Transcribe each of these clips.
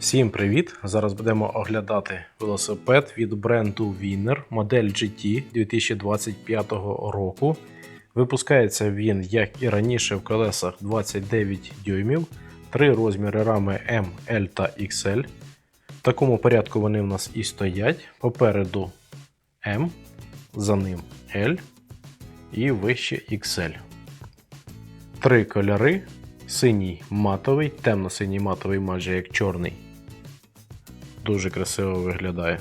Всім привіт! Зараз будемо оглядати велосипед від бренду Winner модель GT 2025 року. Випускається він, як і раніше, в колесах 29 дюймів, три розміри рами M, L та XL. В такому порядку вони в нас і стоять. Попереду M, за ним L і вище XL. Три кольори. Синій матовий, темно-синій матовий, майже як чорний. Дуже красиво виглядає.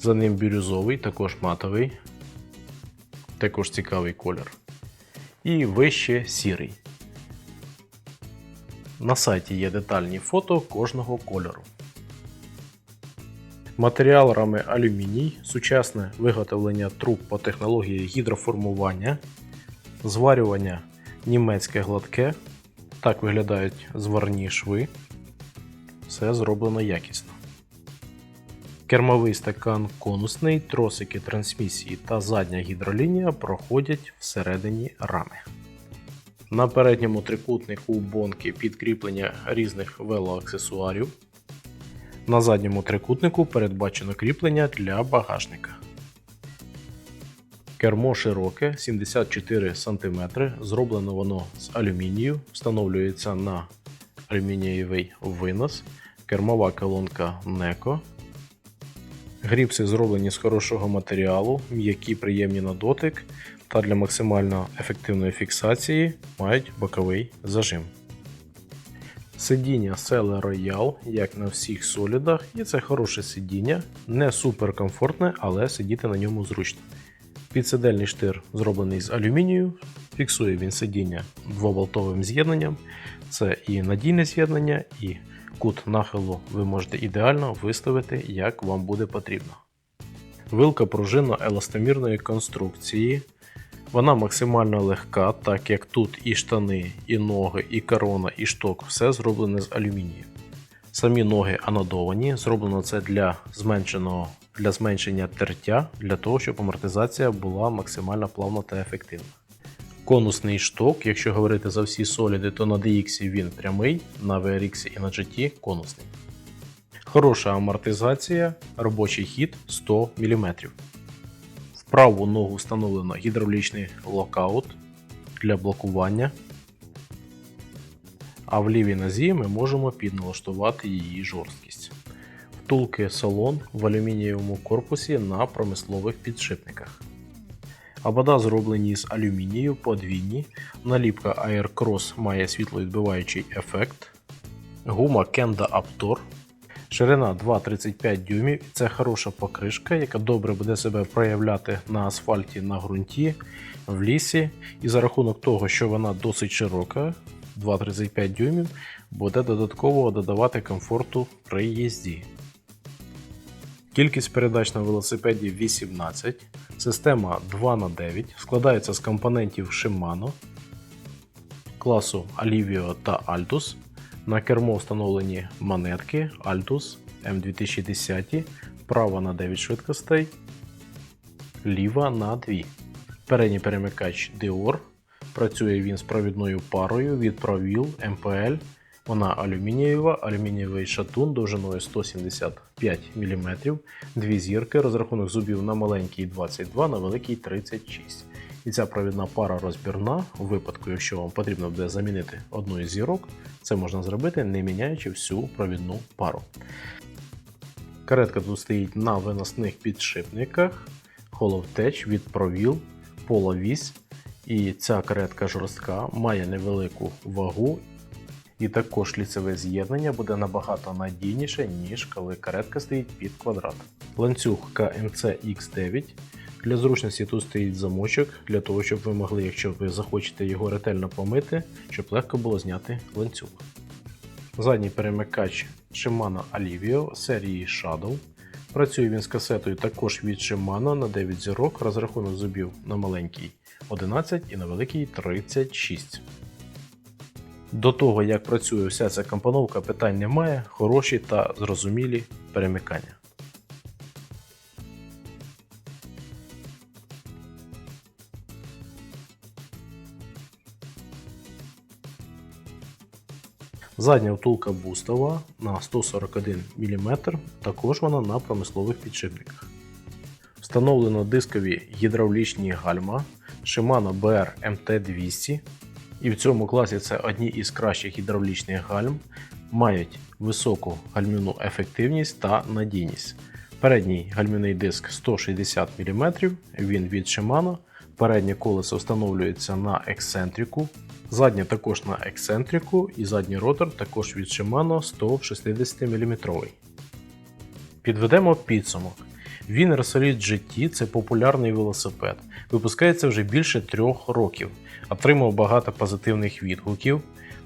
За ним бірюзовий, також матовий. Також цікавий колір. І вище сірий. На сайті є детальні фото кожного кольору. Матеріал рами алюміній, сучасне виготовлення труб по технології гідроформування, зварювання німецьке гладке. Так виглядають зварні шви. Все зроблено якісно. Кермовий стакан конусний, тросики трансмісії та задня гідролінія проходять всередині рами. На передньому трикутнику бонки підкріплення різних велоаксесуарів. На задньому трикутнику передбачено кріплення для багажника. Кермо широке 74 см. Зроблено воно з алюмінію, встановлюється на алюмінієвий винос, кермова колонка NECO. Гріпси зроблені з хорошого матеріалу, м'які приємні на дотик та для максимально ефективної фіксації мають боковий зажим. Сидіння Sele Royal, як на всіх солідах, і це хороше сидіння, не супер комфортне, але сидіти на ньому зручно. Підсидельний штир зроблений з алюмінію, фіксує він сидіння двоболтовим з'єднанням. Це і надійне з'єднання, і кут нахилу ви можете ідеально виставити, як вам буде потрібно. Вилка пружинно еластомірної конструкції. Вона максимально легка, так як тут і штани, і ноги, і корона, і шток все зроблене з алюмінію. Самі ноги анодовані, зроблено це для зменшеного для зменшення тертя, для того, щоб амортизація була максимально плавна та ефективна. Конусний шток, якщо говорити за всі соліди, то на DX він прямий, на VRX і на GT конусний. Хороша амортизація, робочий хід 100 мм. В праву ногу встановлено гідравлічний локаут для блокування. А в лівій нозі ми можемо підналаштувати її жорсткість. Втулки салон в алюмінієвому корпусі на промислових підшипниках. Абада зроблені з алюмінію подвійні. Наліпка Air Cross має світловідбиваючий ефект. Гума Kenda Aptor. Ширина 2,35 дюймів. Це хороша покришка, яка добре буде себе проявляти на асфальті на ґрунті, в лісі. І за рахунок того, що вона досить широка, 2,35 дюймів, буде додатково додавати комфорту при їзді. Кількість передач на велосипеді 18. Система 2х9 складається з компонентів Shimano класу Alivio та Altus. На кермо встановлені монетки Altus M2010, права на 9 швидкостей, ліва на 2. Передній перемикач Dior. Працює він з провідною парою від Provil MPL. Вона алюмінієва, алюмінієвий шатун довжиною 175 мм, дві зірки, розрахунок зубів на маленький 22, на великий 36. І ця провідна пара розбірна. У випадку, якщо вам потрібно буде замінити одну із зірок, це можна зробити, не міняючи всю провідну пару. Каретка тут стоїть на виносних підшипниках, Hollow від Provil, половісь. І ця каретка жорстка, має невелику вагу і також ліцеве з'єднання буде набагато надійніше, ніж коли каретка стоїть під квадрат. Ланцюг КМЦ X9. Для зручності тут стоїть замочок, для того, щоб ви могли, якщо ви захочете його ретельно помити, щоб легко було зняти ланцюг. Задній перемикач Shimano Alivio серії Shadow. Працює він з касетою також від Shimano на 9 зірок, розрахунок зубів на маленький 11 і на великий 36. До того, як працює вся ця компоновка, питань немає, хороші та зрозумілі перемикання. Задня втулка бустова на 141 мм, також вона на промислових підшипниках. Встановлено дискові гідравлічні гальма Shimano BR MT200. І в цьому класі це одні із кращих гідравлічних гальм, мають високу гальмівну ефективність та надійність. Передній гальмівний диск 160 мм, він від Shimano. Переднє колесо встановлюється на ексцентрику, заднє також на ексцентрику і задній ротор також від Shimano 160 мм. Підведемо підсумок. Він Solid GT це популярний велосипед. Випускається вже більше трьох років. Отримав багато позитивних відгуків.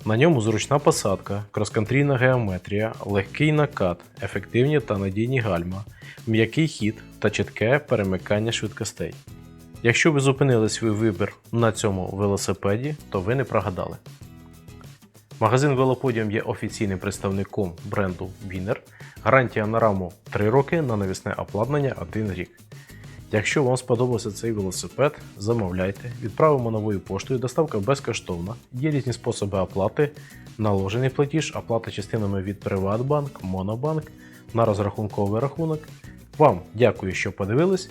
На ньому зручна посадка, кросконтрійна геометрія, легкий накат, ефективні та надійні гальма, м'який хід та чітке перемикання швидкостей. Якщо ви зупинили свій вибір на цьому велосипеді, то ви не прогадали. Магазин Велоподіум є офіційним представником бренду Winner. Гарантія на раму 3 роки, на навісне обладнання 1 рік. Якщо вам сподобався цей велосипед, замовляйте, відправимо новою поштою, доставка безкоштовна, є різні способи оплати, наложений платіж, оплата частинами від Приватбанк, Монобанк на розрахунковий рахунок. Вам дякую, що подивились,